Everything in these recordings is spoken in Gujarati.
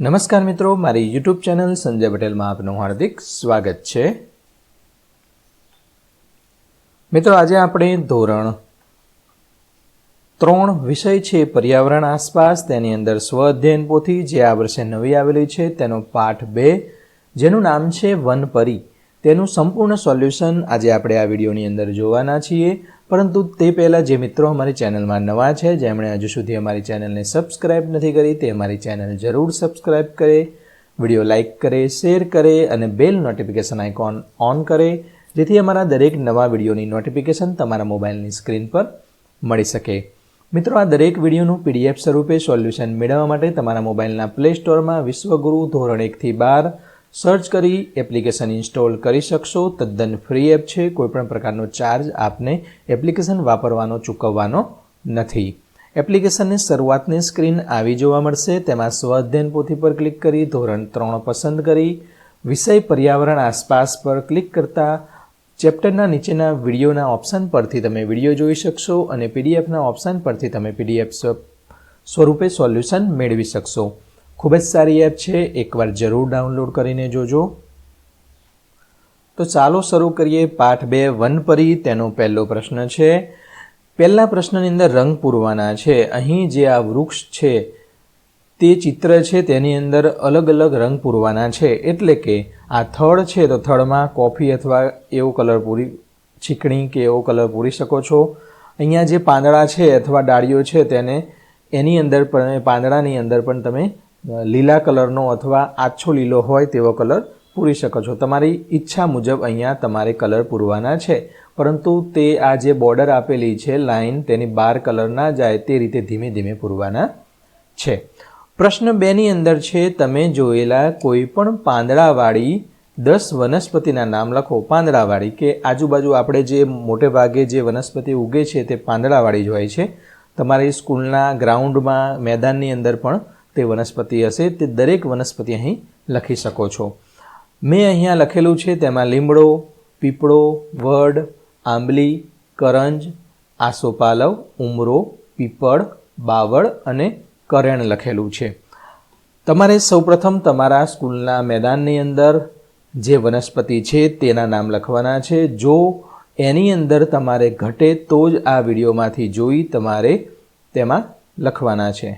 નમસ્કાર મિત્રો, મારી યુટ્યુબ ચેનલ સંજય પટેલમાં આપનું હાર્દિક સ્વાગત છે. મિત્રો, આજે આપણે ધોરણ ત્રણ વિષય છે, પર્યાવરણ આસપાસ, તેની અંદર સ્વ અધ્યયન પોથી, જે આ વર્ષે નવી આવેલી છે, તેનો પાઠ બે, જેનું નામ છે વનપરી. તેનું સંપૂર્ણ સોલ્યુશન આજે આપણે આ વિડીયોની અંદર જોવાના છીએ. પરંતુ તે પહેલાં જે મિત્રો અમારી ચેનલમાં નવા છે, જેમણે હજુ સુધી અમારી ચેનલને સબસ્ક્રાઇબ નથી કરી, તે અમારી ચેનલ જરૂર સબસ્ક્રાઇબ કરે, વીડિયો લાઇક કરે, શેર કરે અને બેલ નોટિફિકેશન આઇકોન ઓન કરે, જેથી અમારા દરેક નવા વિડીયોની નોટિફિકેશન તમારા મોબાઈલની સ્ક્રીન પર મળી શકે. મિત્રો, આ દરેક વિડીયોનું પીડીએફ સ્વરૂપે સોલ્યુશન મેળવવા માટે તમારા મોબાઈલના પ્લે સ્ટોરમાં વિશ્વગુરુ ધોરણ એકથી બાર સર્ચ કરી એપ્લિકેશન ઇન્સ્ટોલ કરી શકશો. તદ્દન ફ્રી એપ છે. કોઈપણ પ્રકારનો ચાર્જ આપને એપ્લિકેશન વાપરવાનો, ચૂકવવાનો નથી. એપ્લિકેશનની શરૂઆતની સ્ક્રીન આવી જોવા મળશે. તેમાં સ્વ અધ્યયન પોથી પર ક્લિક કરી, ધોરણ ત્રણ પસંદ કરી, વિષય પર્યાવરણ આસપાસ પર ક્લિક કરતા ચેપ્ટરના નીચેના વિડીયોના ઓપ્શન પરથી તમે વીડિયો જોઈ શકશો અને પીડીએફના ઓપ્શન પરથી તમે પીડીએફ સ્વરૂપે સોલ્યુશન મેળવી શકશો. ખૂબ જ સારી એપ છે. એકવાર જરૂર ડાઉનલોડ કરીને જોજો. તો ચાલો શરૂ કરીએ પાઠ બે વનપરી તેનો પહેલો પ્રશ્ન છે. પહેલા પ્રશ્નની અંદર રંગ પૂરવાના છે. અહીં જે આ વૃક્ષ છે, તે ચિત્ર છે, તેની અંદર અલગ અલગ રંગ પૂરવાના છે. એટલે કે આ થડ છે, તો થડમાં કોફી અથવા એવો કલર પૂરી છીકણી કે એવો કલર પૂરી શકો છો. અહીંયા જે પાંદડા છે અથવા ડાળીઓ છે, તેને એની અંદર પણ પાંદડાની અંદર પણ તમે લીલા કલરનો અથવા આછો લીલો હોય તેવો કલર પૂરી શકો છો. તમારી ઈચ્છા મુજબ અહીંયા તમારે કલર પૂરવાના છે, પરંતુ તે આ જે બોર્ડર આપેલી છે, લાઈન તેની બાર કલર ના જાય તે રીતે ધીમે ધીમે પૂરવાના છે. પ્રશ્ન બેની અંદર છે, તમે જોયેલા કોઈ પણ પાંદડાવાળી, દસ વનસ્પતિના નામ લખો. પાંદડાવાળી કે આજુબાજુ આપણે જે મોટે ભાગે જે વનસ્પતિ ઉગે છે તે પાંદડાવાળી જ હોય છે. તમારી સ્કૂલના ગ્રાઉન્ડમાં, મેદાનની અંદર પણ તે વનસ્પતિ હશે, તે દરેક વનસ્પતિ અહીં લખી શકો છો. મેં અહીંયા લખેલું છે, તેમાં લીમડો, પીપળો, વડ, આંબલી, કરંજ, આસોપાલવ, ઉમરો, પીપળ, બાવળ અને કરેણ લખેલું છે. તમારે સૌપ્રથમ તમારા સ્કૂલના મેદાનની અંદર જે વનસ્પતિ છે તેના નામ લખવાના છે. જો એની અંદર તમારે ઘટે તો જ આ વિડીયોમાંથી જોઈ તમારે તેમાં લખવાના છે.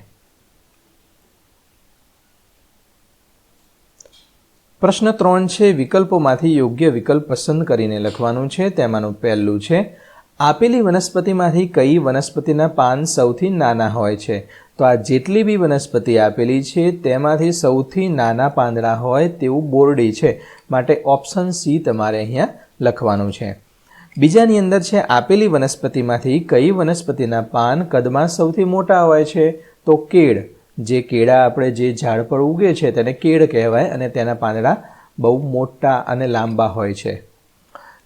પ્રશ્ન ત્રણ છે, વિકલ્પોમાંથી યોગ્ય વિકલ્પ પસંદ કરીને લખવાનું છે. તેમાંનું પહેલું છે, આપેલી વનસ્પતિમાંથી કઈ વનસ્પતિના પાન સૌથી નાના હોય છે? તો આ જેટલી બી વનસ્પતિ આપેલી છે, તેમાંથી સૌથી નાના પાંદડા હોય તેવું બોરડી છે. માટે ઓપ્શન સી તમારે અહીંયા લખવાનું છે. બીજાની અંદર છે, આપેલી વનસ્પતિમાંથી કઈ વનસ્પતિના પાન કદમાં સૌથી મોટા હોય છે? તો કેળ. જે કેળા આપણે જે ઝાડ પર ઉગે છે તેને કેળ કહેવાય અને તેના પાંદડા બહુ મોટા અને લાંબા હોય છે.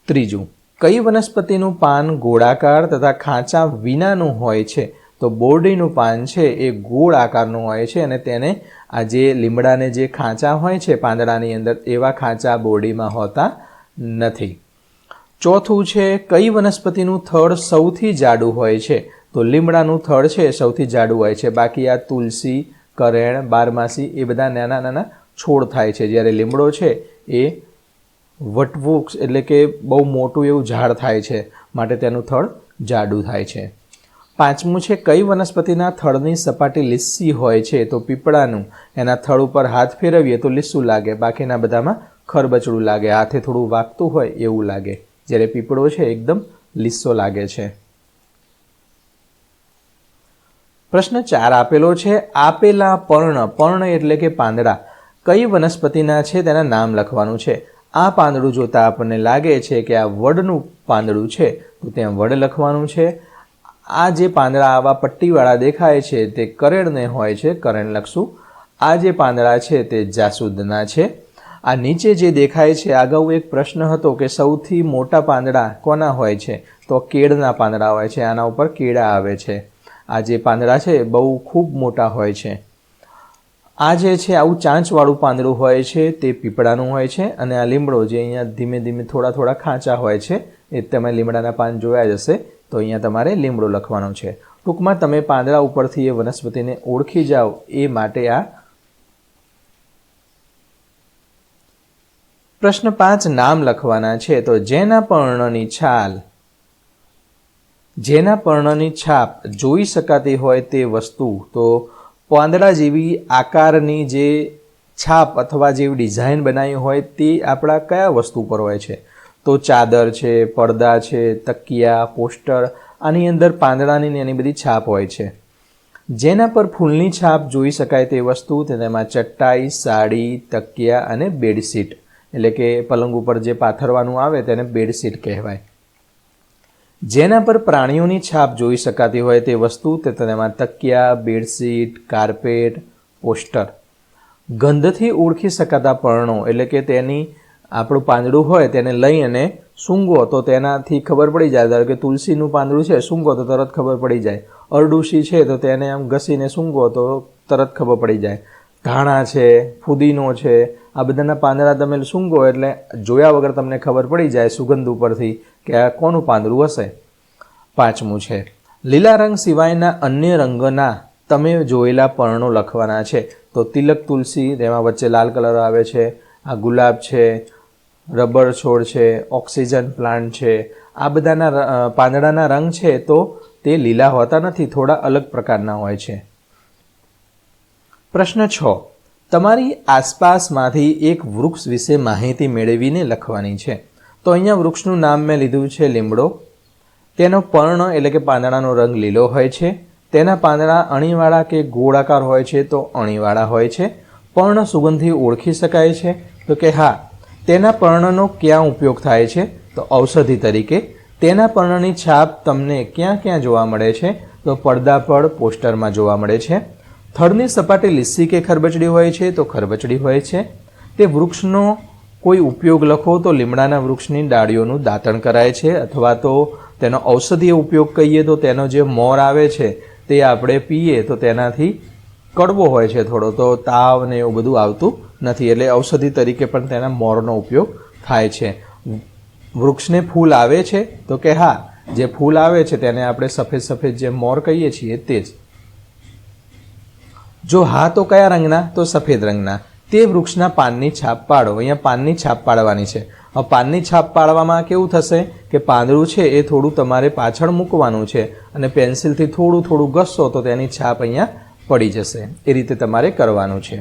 ત્રીજું, કઈ વનસ્પતિનું પાન ગોળાકાર તથા ખાંચા વિનાનું હોય છે? તો બોરડીનું પાન છે એ ગોળ આકારનું હોય છે અને તેને આ જે લીમડાને જે ખાંચા હોય છે પાંદડાની અંદર એવા ખાંચા બોરડીમાં હોતા નથી. ચોથું છે, કઈ વનસ્પતિનું થડ સૌથી જાડું હોય છે? તો લીમડાનું થડ છે સૌથી જાડું હોય છે. બાકી આ તુલસી, કરેણ, બારમાસી એ બધા નાના નાના છોડ થાય છે. જ્યારે લીમડો છે એ વટવૃક્ષ એટલે કે બહુ મોટું એવું ઝાડ થાય છે, માટે તેનું થડ જાડું થાય છે. પાંચમું છે, કઈ વનસ્પતિના થડની સપાટી લીસ્સી હોય છે તો પીપળાનું. એના થડ ઉપર હાથ ફેરવીએ તો લીસ્સું લાગે. બાકીના બધામાં ખરબચડું લાગે. હાથે થોડું વાગતું હોય એવું લાગે. જ્યારે પીપળો છે એકદમ લીસ્સો લાગે છે. પ્રશ્ન ચાર આપેલો છે, આપેલા પર્ણ પર્ણ એટલે કે પાંદડા. કઈ વનસ્પતિના છે તેના નામ લખવાનું છે? આ પાંદડું જોતાં આપણને લાગે છે કે આ વડનું પાંદડું છે, તો ત્યાં વડ લખવાનું છે. આ જે પાંદડા આવા પટ્ટીવાળા દેખાય છે, તે કરેણને હોય છે, કરેણ લખશું. આ જે પાંદડા છે, તે જાસૂદના છે. આ નીચે જે દેખાય છે, અગાઉ એક પ્રશ્ન હતો કે સૌથી મોટા પાંદડા કોના હોય છે? તો કેળના પાંદડા હોય છે, આના ઉપર કેળા આવે છે. આ જે પાંદડા છે બહુ ખૂબ મોટા હોય છે. આ જે છે, આવું ચાંચવાળું પાંદડું હોય છે, તે પીપળાનું હોય છે અને આ લીમડો જે અહીંયા ધીમે ધીમે થોડા થોડા ખાંચા હોય છે, એ તમે લીમડાના પાન જોયા જ હશે, તો અહીંયા તમારે લીમડો લખવાનો છે. ટૂંકમાં તમે પાંદડા ઉપરથી એ વનસ્પતિને ઓળખી જાઓ, એ માટે આ પ્રશ્ન પાંચ નામ લખવાના છે. તો જેના પર્ણની છાલ જેના પર્ણની છાપ જોઈ શકાતી હોય તે વસ્તુ, તો પાંદડા જેવી આકારની જે છાપ અથવા જેવી ડિઝાઇન બનાવી હોય તે આપણા કયા વસ્તુ પર હોય છે? તો ચાદર છે, પડદા છે, તકિયા, પોસ્ટર, આની અંદર પાંદડાની ને એની બધી છાપ હોય છે. જેના પર ફૂલની છાપ જોઈ શકાય તે વસ્તુ તેમાં ચટાઈ, સાડી, તકિયા અને બેડશીટ. એટલે કે પલંગ ઉપર જે પાથરવાનું આવે, તેને બેડશીટ કહેવાય. જેના પર પ્રાણીઓની છાપ જોઈ શકાતી હોય તે વસ્તુ તે તેમાં તકિયા, બેડશીટ, કાર્પેટ, પોસ્ટર ગંધથી ઓળખી શકાતા પર્ણો એટલે કે તેની આપણું પાંદડું હોય તેને લઈ અને સૂંઘો તો તેનાથી ખબર પડી જાય. ધારો કે તુલસીનું પાંદડું છે, સૂંઘો તો તરત ખબર પડી જાય. અરડુસી છે તો તેને આમ ઘસીને સૂંઘો તો તરત ખબર પડી જાય. ધાણા છે, ફુદીનો છે, આ બધાના પાંદડા તમે સૂંઘો એટલે જોયા વગર તમને ખબર પડી જાય સુગંધ ઉપરથી. કે આ કોનું પાંદડું હશે? પાંચમું છે, લીલા રંગ સિવાયના અન્ય રંગના તમે જોયેલા પર્ણો લખવાના છે. તો તિલક તુલસી, તેમાં વચ્ચે લાલ કલર આવે છે. આ ગુલાબ છે, રબર છોડ છે, ઓક્સિજન પ્લાન્ટ છે. આ બધાના પાંદડાના રંગ છે તો તે લીલા હોતા નથી, થોડા અલગ પ્રકારના હોય છે. પ્રશ્ન છ, તમારી આસપાસમાંથી એક વૃક્ષ વિશે માહિતી મેળવીને લખવાની છે. તો અહીંયા વૃક્ષનું નામ મેં લીધું છે લીમડો. તેનો પર્ણ એટલે કે પાંદડાનો રંગ લીલો હોય છે. તેના પાંદડા અણીવાળા કે ગોળાકાર હોય છે તો અણીવાળા હોય છે. પર્ણ સુગંધથી ઓળખી શકાય છે. તો કે હા, તેના પર્ણનો ક્યાં ઉપયોગ થાય છે? તો ઔષધિ તરીકે. તેના પર્ણની છાપ તમને ક્યાં ક્યાં જોવા મળે છે? તો પડદા પર, પોસ્ટરમાં જોવા મળે છે. થડની સપાટી લીસી કે ખરબચડી હોય છે તો ખરબચડી હોય છે. તે વૃક્ષનો કોઈ ઉપયોગ લખો તો લીમડાના વૃક્ષની ડાળીઓનું દાંતણ કરાય છે અથવા તો તેનો ઔષધીય ઉપયોગ કહીએ તો તેનો જે મોર આવે છે તે આપણે પીએ તો તેનાથી કડવો હોય છે થોડો. તો તાવ ને એવું બધું આવતું નથી. એટલે ઔષધિ તરીકે પણ તેના મોરનો ઉપયોગ થાય છે. વૃક્ષને ફૂલ આવે છે તો કે હા, જે ફૂલ આવે છે તેને આપણે સફેદ સફેદ જે મોર કહીએ છીએ તે જ. જો હા તો કયા રંગના? તો સફેદ રંગના. તે વૃક્ષના પાનની છાપ પાડો. અહીંયા પાનની છાપ પાડવાની છે. પાનની છાપ પાડવામાં કેવું થશે કે પાંદડું છે એ થોડું તમારે પાછળ મૂકવાનું છે અને પેન્સિલથી થોડું થોડું ઘસશો તો તેની છાપ અહીંયા પડી જશે. એ રીતે તમારે કરવાનું છે.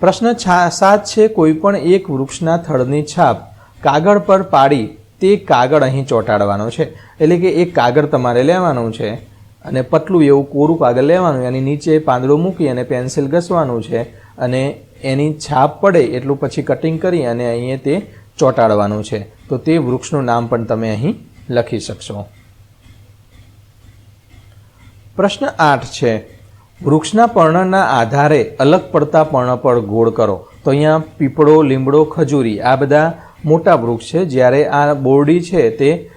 પ્રશ્ન છા, સાત છે, કોઈ પણ એક વૃક્ષના થડની છાપ કાગળ પર પાડી તે કાગળ અહીં ચોંટાડવાનો છે. એટલે કે એક કાગળ તમારે લેવાનું છે અને પતલું એવું કોરું કાગળ લેવાનું, એની નીચે પાંદડું મૂકી અને પેન્સિલ ઘસવાનું છે અને એની છાપ પડે એટલું પછી કટિંગ કરી અને અહીંયા તે ચોંટાડવાનું છે. તો તે વૃક્ષનું નામ પણ તમે અહીં લખી શકશો. પ્રશ્ન આઠ છે, વૃક્ષના પર્ણના આધારે અલગ પડતા પર્ણ પર ગોળ કરો. તો અહીંયા પીપળો, લીમડો, ખજૂરી આ બધા મોટા વૃક્ષ છે. જ્યારે આ બોરડી છે તે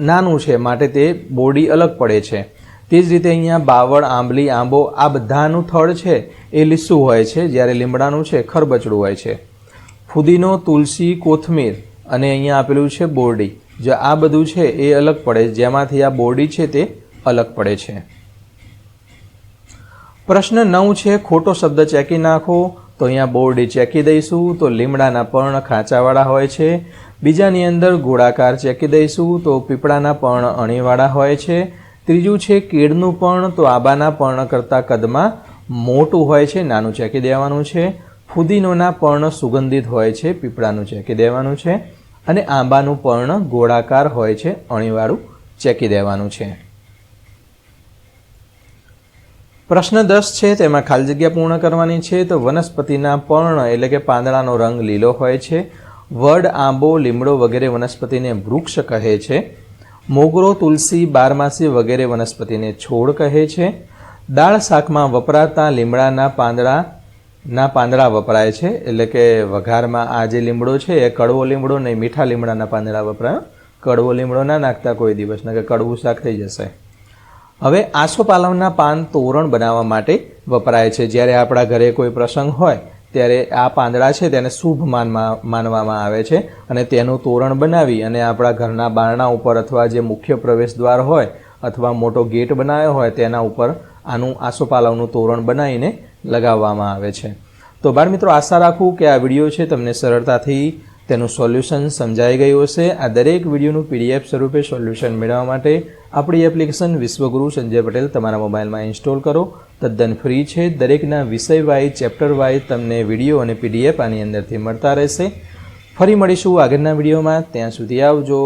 નાનું છે, માટે તે બોરડી અલગ પડે છે. તે જ રીતે અહીંયા બાવળ, આંબલી, આંબો આ બધાનું થડ છે, એ લીસું હોય છે, જ્યારે લીમડાનું છે, ખરબચડું હોય છે. ફુદીનો, તુલસી, કોથમીર અને અહીંયા આપેલું છે બોરડી. જો આ બધું છે, એ અલગ પડે, જેમાંથી આ બોરડી છે તે અલગ પડે છે. પ્રશ્ન નવ છે, ખોટો શબ્દ ચેકી નાખો, તો અહીંયા બોરડી ચેકી દઈશું, તો લીમડાના પર્ણ ખાંચાવાળા હોય છે. બીજાની અંદર ગોળાકાર ચેકી દઈશું, તો પીપળાના પર્ણ અણીવાળા હોય છે. ત્રીજું છે, કેળનું પર્ણ તો આંબાના પર્ણ કરતાં કદમાં મોટું હોય છે, નાનું ચેકી દેવાનું છે. ફુદીનોના પર્ણ સુગંધિત હોય છે, પીપળાનું ચેકી દેવાનું છે. અને આંબાનું પર્ણ ગોળાકાર હોય છે, અણીવાળું ચેકી દેવાનું છે. પ્રશ્ન દસ છે, તેમાં ખાલી જગ્યા પૂર્ણ કરવાની છે, તો વનસ્પતિના પર્ણ એટલે કે પાંદડાનો રંગ લીલો હોય છે. વડ, આંબો, લીમડો વગેરે વનસ્પતિને વૃક્ષ કહે છે. મોગરો, તુલસી, બારમાસી વગેરે વનસ્પતિને છોડ કહે છે. દાળ શાકમાં વપરાતા લીમડાના પાંદડાના પાંદડા વપરાય છે. એટલે કે વઘારમાં આ જે લીમડો છે, એ કડવો લીમડો નહીં, મીઠા લીમડાના પાંદડા વપરાય. કડવો લીમડો ના નાખતા કોઈ દિવસ કે કડવું શાક થઈ જશે. હવે આસોપાલવના પાન તોરણ બનાવવા માટે વપરાય છે. જ્યારે આપણા ઘરે કોઈ પ્રસંગ હોય ત્યારે આ પાંદડા છે તેને શુભ માનવામાં આવે છે અને તેનું તોરણ બનાવી અને આપણા ઘરના બારણા ઉપર અથવા જે મુખ્ય પ્રવેશ દ્વાર હોય અથવા મોટો ગેટ બનાવ્યો હોય તેના ઉપર આનું આસોપાલવનું તોરણ બનાવીને લગાવવામાં આવે છે. તો બાળ મિત્રો, આશા રાખું કે આ વીડિયો છે તમને સરળતાથી તેનું સોલ્યુશન સમજાઈ ગયું હશે. આ દરેક વિડીયોનું પીડીએફ સ્વરૂપે સોલ્યુશન મેળવવા માટે આપણી એપ્લિકેશન વિશ્વગુરુ સંજય પટેલ તમારા મોબાઈલમાં ઇન્સ્ટોલ કરો. તદ્દન ફ્રી છે. દરેકના વિષય વાઇઝ ચેપ્ટર વાઇઝ તમને વીડિયો અને પીડીએફ આની અંદરથી મળતા રહેશે. ફરી મળીશું આગળના વિડીયોમાં. ત્યાં સુધી આવજો.